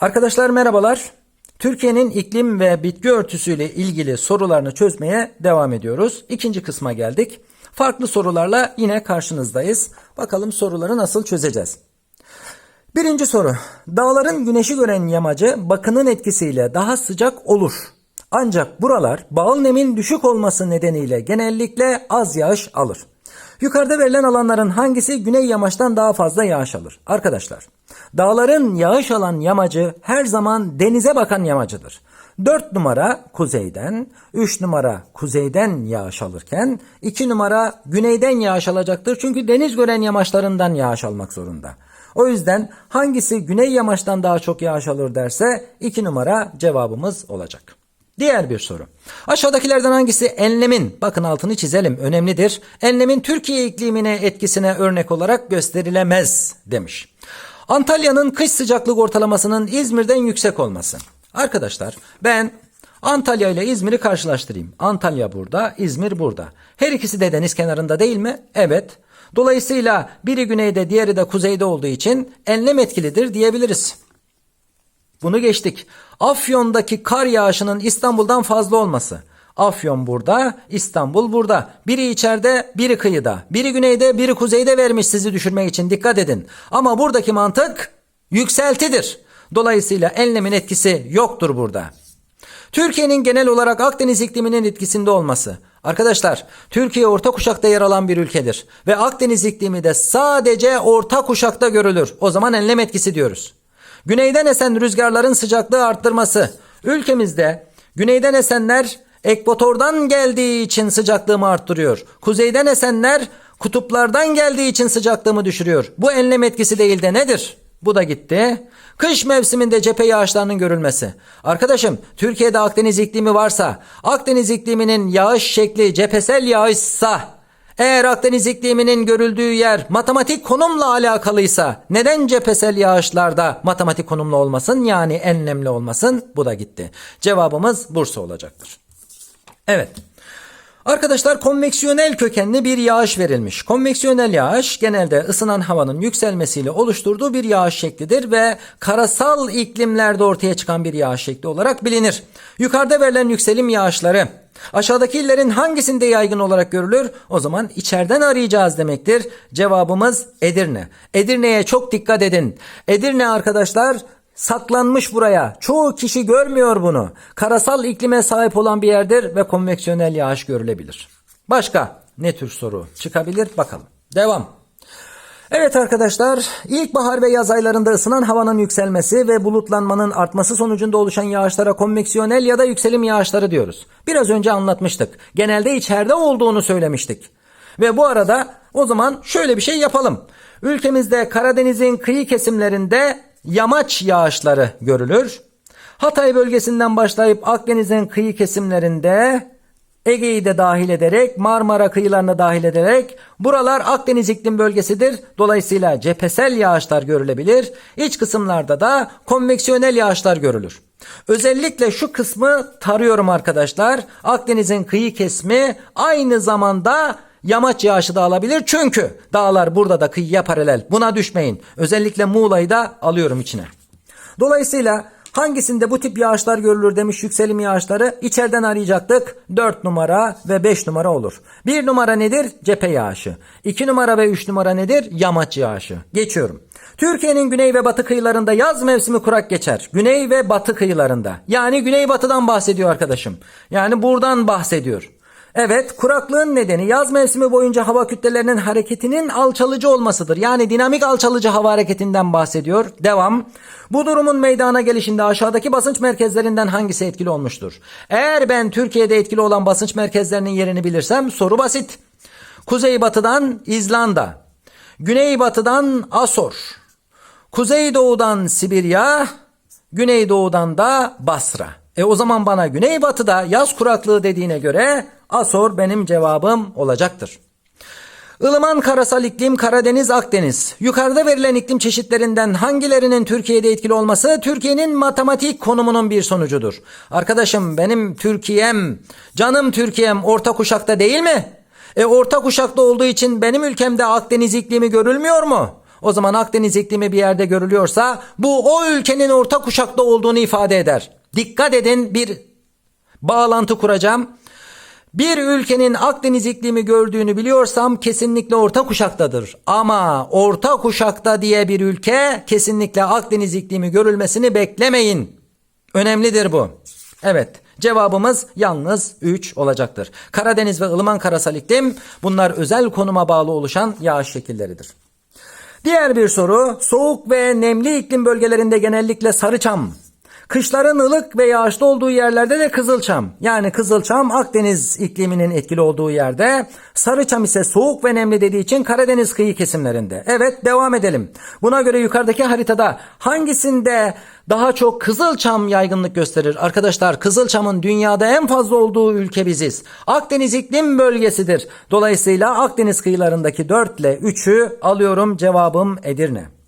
Arkadaşlar merhabalar. Türkiye'nin iklim ve bitki örtüsüyle ilgili sorularını çözmeye devam ediyoruz. İkinci kısma geldik. Farklı sorularla yine karşınızdayız. Bakalım soruları nasıl çözeceğiz. Birinci soru. Dağların güneşi gören yamacı bakının etkisiyle daha sıcak olur. Ancak buralar bağıl nemin düşük olması nedeniyle genellikle az yağış alır. Yukarıda verilen alanların hangisi güney yamaçtan daha fazla yağış alır? Arkadaşlar, dağların yağış alan yamacı her zaman denize bakan yamacıdır. 4 numara kuzeyden, 3 numara kuzeyden yağış alırken 2 numara güneyden yağış alacaktır. Çünkü deniz gören yamaçlarından yağış almak zorunda. O yüzden hangisi güney yamaçtan daha çok yağış alır derse 2 numara cevabımız olacak. Diğer bir soru. Aşağıdakilerden hangisi enlemin, bakın altını çizelim önemlidir, enlemin Türkiye iklimine etkisine örnek olarak gösterilemez demiş. Antalya'nın kış sıcaklık ortalamasının İzmir'den yüksek olması. Arkadaşlar ben Antalya ile İzmir'i karşılaştırayım. Antalya burada, İzmir burada. Her ikisi de deniz kenarında değil mi? Evet. Dolayısıyla biri güneyde diğeri de kuzeyde olduğu için enlem etkilidir diyebiliriz. Bunu geçtik. Afyon'daki kar yağışının İstanbul'dan fazla olması. Afyon burada, İstanbul burada. Biri içeride, biri kıyıda. Biri güneyde, biri kuzeyde vermiş sizi düşürmek için dikkat edin. Ama buradaki mantık yükseltidir. Dolayısıyla enlemin etkisi yoktur burada. Türkiye'nin genel olarak Akdeniz ikliminin etkisinde olması. Arkadaşlar, Türkiye orta kuşakta yer alan bir ülkedir ve Akdeniz iklimi de sadece orta kuşakta görülür. O zaman enlem etkisi diyoruz. Güneyden esen rüzgarların sıcaklığı arttırması. Ülkemizde güneyden esenler ekvatordan geldiği için sıcaklığımı arttırıyor. Kuzeyden esenler kutuplardan geldiği için sıcaklığımı düşürüyor. Bu enlem etkisi değil de nedir? Bu da gitti. Kış mevsiminde cephe yağışlarının görülmesi. Arkadaşım Türkiye'de Akdeniz iklimi varsa Akdeniz ikliminin yağış şekli cephesel yağışsa eğer Akdeniz ikliminin görüldüğü yer matematik konumla alakalıysa neden cephesel yağışlarda matematik konumlu olmasın yani enlemli olmasın? Bu da gitti. Cevabımız Bursa olacaktır. Evet. Arkadaşlar konveksiyonel kökenli bir yağış verilmiş. Konveksiyonel yağış genelde ısınan havanın yükselmesiyle oluşturduğu bir yağış şeklidir ve karasal iklimlerde ortaya çıkan bir yağış şekli olarak bilinir. Yukarıda verilen yükselim yağışları aşağıdaki illerin hangisinde yaygın olarak görülür? O zaman içeriden arayacağız demektir. Cevabımız Edirne. Edirne'ye çok dikkat edin. Edirne arkadaşlar saklanmış buraya. Çoğu kişi görmüyor bunu. Karasal iklime sahip olan bir yerdir ve konveksiyonel yağış görülebilir. Başka ne tür soru çıkabilir bakalım. Devam. Evet arkadaşlar, ilkbahar ve yaz aylarında ısınan havanın yükselmesi ve bulutlanmanın artması sonucunda oluşan yağışlara konveksiyonel ya da yükselim yağışları diyoruz. Biraz önce anlatmıştık. Genelde içeride olduğunu söylemiştik. Ve bu arada o zaman şöyle bir şey yapalım. Ülkemizde Karadeniz'in kıyı kesimlerinde yamaç yağışları görülür. Hatay bölgesinden başlayıp Akdeniz'in kıyı kesimlerinde Ege'yi de dahil ederek Marmara kıyılarına dahil ederek buralar Akdeniz iklim bölgesidir. Dolayısıyla cephesel yağışlar görülebilir. İç kısımlarda da konveksiyonel yağışlar görülür. Özellikle şu kısmı tarıyorum arkadaşlar. Akdeniz'in kıyı kesimi aynı zamanda yamaç yağışı da alabilir. Çünkü dağlar burada da kıyıya paralel. Buna düşmeyin. Özellikle Muğla'yı da alıyorum içine. Dolayısıyla hangisinde bu tip yağışlar görülür demiş yükselim yağışları içeriden arayacaktık. 4 numara ve 5 numara olur. 1 numara nedir? Cephe yağışı. 2 numara ve 3 numara nedir? Yamaç yağışı. Geçiyorum. Türkiye'nin güney ve batı kıyılarında yaz mevsimi kurak geçer. Güney ve batı kıyılarında. Yani güneybatıdan bahsediyor arkadaşım. Yani buradan bahsediyor. Evet, kuraklığın nedeni yaz mevsimi boyunca hava kütlelerinin hareketinin alçalıcı olmasıdır. Yani dinamik alçalıcı hava hareketinden bahsediyor. Devam. Bu durumun meydana gelişinde aşağıdaki basınç merkezlerinden hangisi etkili olmuştur? Eğer ben Türkiye'de etkili olan basınç merkezlerinin yerini bilirsem soru basit. Kuzeybatıdan İzlanda, güneybatıdan Asor, kuzeydoğudan Sibirya, güneydoğudan da Basra. E o zaman bana güneybatıda yaz kuraklığı dediğine göre Asor benim cevabım olacaktır. Ilıman karasal iklim Karadeniz Akdeniz. Yukarıda verilen iklim çeşitlerinden hangilerinin Türkiye'de etkili olması Türkiye'nin matematik konumunun bir sonucudur. Arkadaşım benim Türkiye'm, canım Türkiye'm orta kuşakta değil mi? E orta kuşakta olduğu için benim ülkemde Akdeniz iklimi görülmüyor mu? O zaman Akdeniz iklimi bir yerde görülüyorsa bu o ülkenin orta kuşakta olduğunu ifade eder. Dikkat edin bir bağlantı kuracağım. Bir ülkenin Akdeniz iklimi gördüğünü biliyorsam kesinlikle orta kuşaktadır. Ama orta kuşakta diye bir ülke kesinlikle Akdeniz iklimi görülmesini beklemeyin. Önemlidir bu. Evet cevabımız yalnız 3 olacaktır. Karadeniz ve ılıman karasal iklim bunlar özel konuma bağlı oluşan yağış şekilleridir. Diğer bir soru soğuk ve nemli iklim bölgelerinde genellikle sarıçam, kışların ılık ve yağışlı olduğu yerlerde de kızılçam. Yani kızılçam Akdeniz ikliminin etkili olduğu yerde, sarıçam ise soğuk ve nemli dediği için Karadeniz kıyı kesimlerinde. Evet devam edelim. Buna göre yukarıdaki haritada hangisinde daha çok Kızılçam yaygınlık gösterir. Arkadaşlar Kızılçam'ın dünyada en fazla olduğu ülke biziz. Akdeniz iklim bölgesidir. Dolayısıyla Akdeniz kıyılarındaki 4 ile 3'ü alıyorum cevabım Edirne.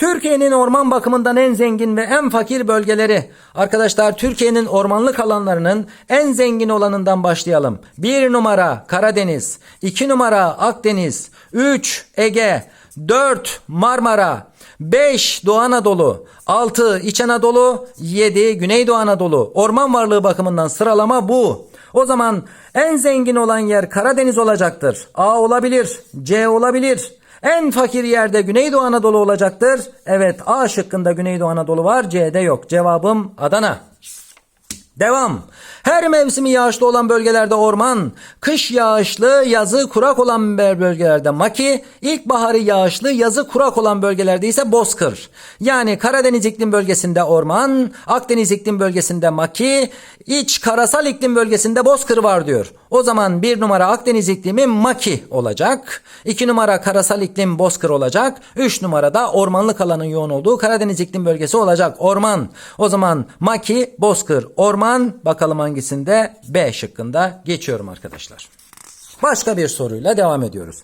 Türkiye'nin orman bakımından en zengin ve en fakir bölgeleri. Arkadaşlar Türkiye'nin ormanlık alanlarının en zengin olanından başlayalım. 1 numara Karadeniz, 2 numara Akdeniz, 3 Ege, 4 Marmara, 5 Doğu Anadolu, 6 İç Anadolu, 7 Güneydoğu Anadolu. Orman varlığı bakımından sıralama bu. O zaman en zengin olan yer Karadeniz olacaktır. A olabilir, C olabilir. En fakir yerde Güneydoğu Anadolu olacaktır. Evet A şıkkında Güneydoğu Anadolu var, C'de yok. Cevabım Adana. Devam. Her mevsimi yağışlı olan bölgelerde orman, kış yağışlı, yazı kurak olan bölgelerde maki, ilkbaharı yağışlı, yazı kurak olan bölgelerde ise bozkır. Yani Karadeniz iklim bölgesinde orman, Akdeniz iklim bölgesinde maki, iç karasal iklim bölgesinde bozkır var diyor. O zaman bir numara Akdeniz iklimi maki olacak. iki numara karasal iklim bozkır olacak. Üç numarada ormanlık alanın yoğun olduğu Karadeniz iklim bölgesi olacak. Orman. O zaman maki, bozkır, orman. Bakalım hangisinde? B şıkkında geçiyorum arkadaşlar. Başka bir soruyla devam ediyoruz.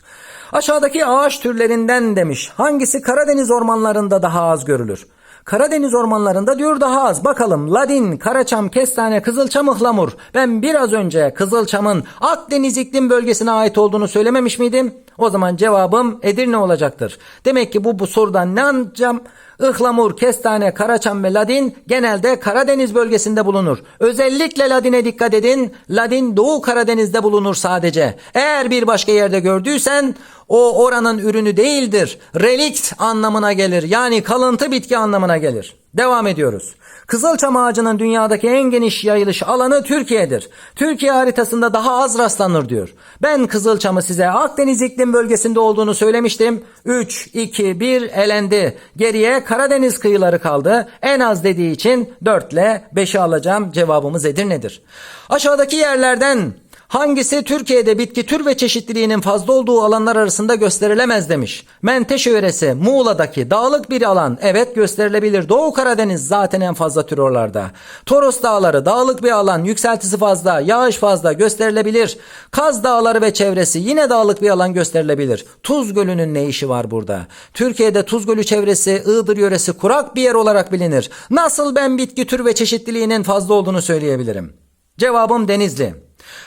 Aşağıdaki ağaç türlerinden demiş. Hangisi Karadeniz ormanlarında daha az görülür? Karadeniz ormanlarında diyor daha az. Bakalım ladin, karaçam, kestane, kızılçam, ıhlamur. Ben biraz önce kızılçamın Akdeniz iklim bölgesine ait olduğunu söylememiş miydim? O zaman cevabım Edirne olacaktır. Demek ki bu, bu sorudan ne anlayacağım? Ihlamur, kestane, karaçam ve ladin genelde Karadeniz bölgesinde bulunur. Özellikle ladine dikkat edin. Ladin Doğu Karadeniz'de bulunur sadece. Eğer bir başka yerde gördüysen o oranın ürünü değildir. Relikt anlamına gelir. Yani kalıntı bitki anlamına gelir. Devam ediyoruz. Kızılçam ağacının dünyadaki en geniş yayılış alanı Türkiye'dir. Türkiye haritasında daha az rastlanır diyor. Ben Kızılçam'ı size Akdeniz iklim bölgesinde olduğunu söylemiştim. 3, 2, 1 elendi. Geriye Karadeniz kıyıları kaldı. En az dediği için 4 ile 5'i alacağım. Cevabımız Edirne'dir. Aşağıdaki yerlerden Hangisi Türkiye'de bitki tür ve çeşitliliğinin fazla olduğu alanlar arasında gösterilemez demiş. Menteşe yöresi Muğla'daki dağlık bir alan evet gösterilebilir. Doğu Karadeniz zaten en fazla tür oralarda. Toros Dağları dağlık bir alan yükseltisi fazla yağış fazla gösterilebilir. Kaz Dağları ve çevresi yine dağlık bir alan gösterilebilir. Tuz Gölü'nün ne işi var burada? Türkiye'de Tuz Gölü çevresi Iğdır yöresi kurak bir yer olarak bilinir. Nasıl ben bitki tür ve çeşitliliğinin fazla olduğunu söyleyebilirim? Cevabım Denizli.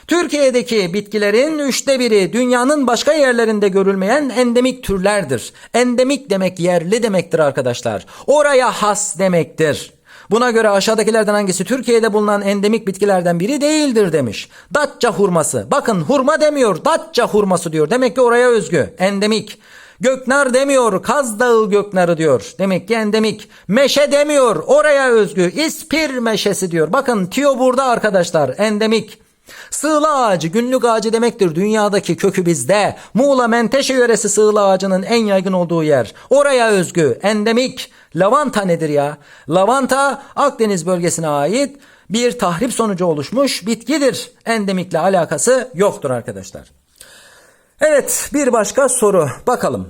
Türkiye'deki bitkilerin üçte biri dünyanın başka yerlerinde görülmeyen endemik türlerdir. Endemik demek yerli demektir arkadaşlar. Oraya has demektir. Buna göre aşağıdakilerden hangisi Türkiye'de bulunan endemik bitkilerden biri değildir demiş. Datça hurması. Bakın hurma demiyor, Datça hurması diyor. Demek ki oraya özgü. Endemik. Göknar demiyor, Kaz Dağı göknarı diyor. Demek ki endemik. Meşe demiyor, oraya özgü. İspir meşesi diyor. Bakın tiyo burada arkadaşlar. Endemik. Sığla ağacı günlük ağacı demektir. Dünyadaki kökü bizde. Muğla Menteşe yöresi sığla ağacının en yaygın olduğu yer. Oraya özgü, endemik. Lavanta nedir ya? Lavanta Akdeniz bölgesine ait bir tahrip sonucu oluşmuş bitkidir. Endemikle alakası yoktur arkadaşlar. Evet bir başka soru bakalım.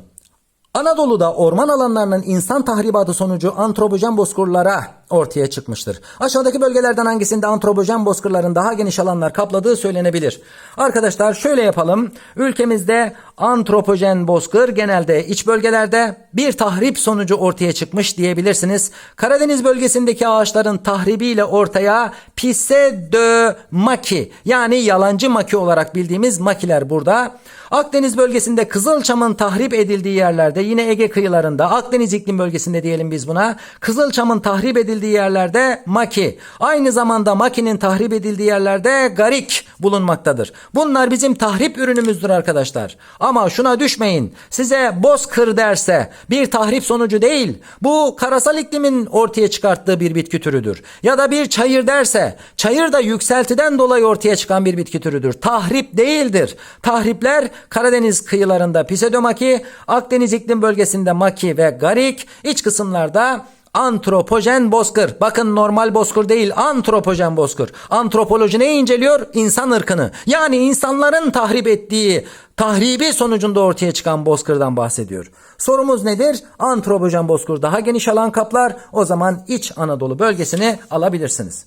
Anadolu'da orman alanlarının insan tahribatı sonucu antropojen bozkırlara ortaya çıkmıştır. Aşağıdaki bölgelerden hangisinde antropojen bozkırların daha geniş alanlar kapladığı söylenebilir. Arkadaşlar şöyle yapalım. Ülkemizde antropojen bozkır genelde iç bölgelerde bir tahrip sonucu ortaya çıkmış diyebilirsiniz. Karadeniz bölgesindeki ağaçların tahribiyle ortaya pseudomaki yani yalancı maki olarak bildiğimiz makiler burada. Akdeniz bölgesinde Kızılçam'ın tahrip edildiği yerlerde yine Ege kıyılarında Akdeniz iklim bölgesinde diyelim biz buna Kızılçam'ın tahrip edildiği yerlerde maki aynı zamanda makinin tahrip edildiği yerlerde garik bulunmaktadır. Bunlar bizim tahrip ürünümüzdür arkadaşlar. Ama şuna düşmeyin size bozkır derse bir tahrip sonucu değil bu karasal iklimin ortaya çıkarttığı bir bitki türüdür. Ya da bir çayır derse çayır da yükseltiden dolayı ortaya çıkan bir bitki türüdür. Tahrip değildir. Tahripler Karadeniz kıyılarında Pseudomaki, Akdeniz iklim bölgesinde Maki ve Garik, iç kısımlarda Antropojen bozkır. Bakın normal bozkır değil antropojen bozkır. Antropoloji ne inceliyor? İnsan ırkını. Yani insanların tahrip ettiği tahribi sonucunda ortaya çıkan bozkırdan bahsediyor. Sorumuz nedir? Antropojen bozkır daha geniş alan kaplar. O zaman İç Anadolu bölgesini alabilirsiniz.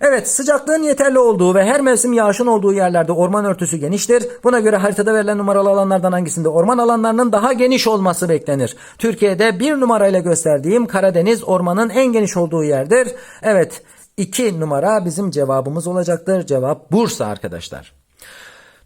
Evet sıcaklığın yeterli olduğu ve her mevsim yağışın olduğu yerlerde orman örtüsü geniştir. Buna göre haritada verilen numaralı alanlardan hangisinde orman alanlarının daha geniş olması beklenir. Türkiye'de bir numarayla gösterdiğim Karadeniz ormanın en geniş olduğu yerdir. Evet 2 numara bizim cevabımız olacaktır. Cevap Bursa arkadaşlar.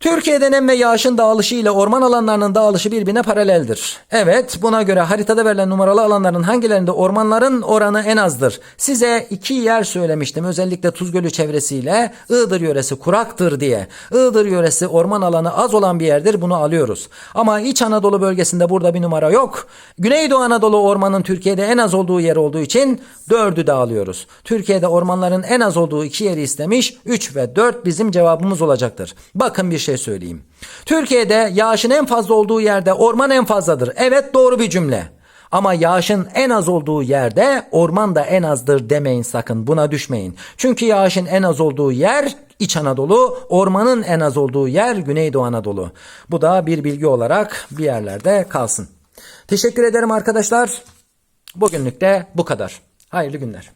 Türkiye'de nem ve yağışın dağılışı ile orman alanlarının dağılışı birbirine paraleldir. Evet buna göre haritada verilen numaralı alanların hangilerinde ormanların oranı en azdır? Size iki yer söylemiştim özellikle Tuz Gölü çevresiyle Iğdır yöresi kuraktır diye. Iğdır yöresi orman alanı az olan bir yerdir bunu alıyoruz. Ama İç Anadolu bölgesinde burada bir numara yok. Güneydoğu Anadolu ormanın Türkiye'de en az olduğu yer olduğu için dördü de alıyoruz. Türkiye'de ormanların en az olduğu iki yeri istemiş 3 ve 4 bizim cevabımız olacaktır. Bakın bir şey söyleyeyim. Türkiye'de yağışın en fazla olduğu yerde orman en fazladır. Evet doğru bir cümle. Ama yağışın en az olduğu yerde orman da en azdır demeyin sakın buna düşmeyin. Çünkü yağışın en az olduğu yer İç Anadolu, ormanın en az olduğu yer Güneydoğu Anadolu. Bu da bir bilgi olarak bir yerlerde kalsın. Teşekkür ederim arkadaşlar. Bugünlük de bu kadar. Hayırlı günler.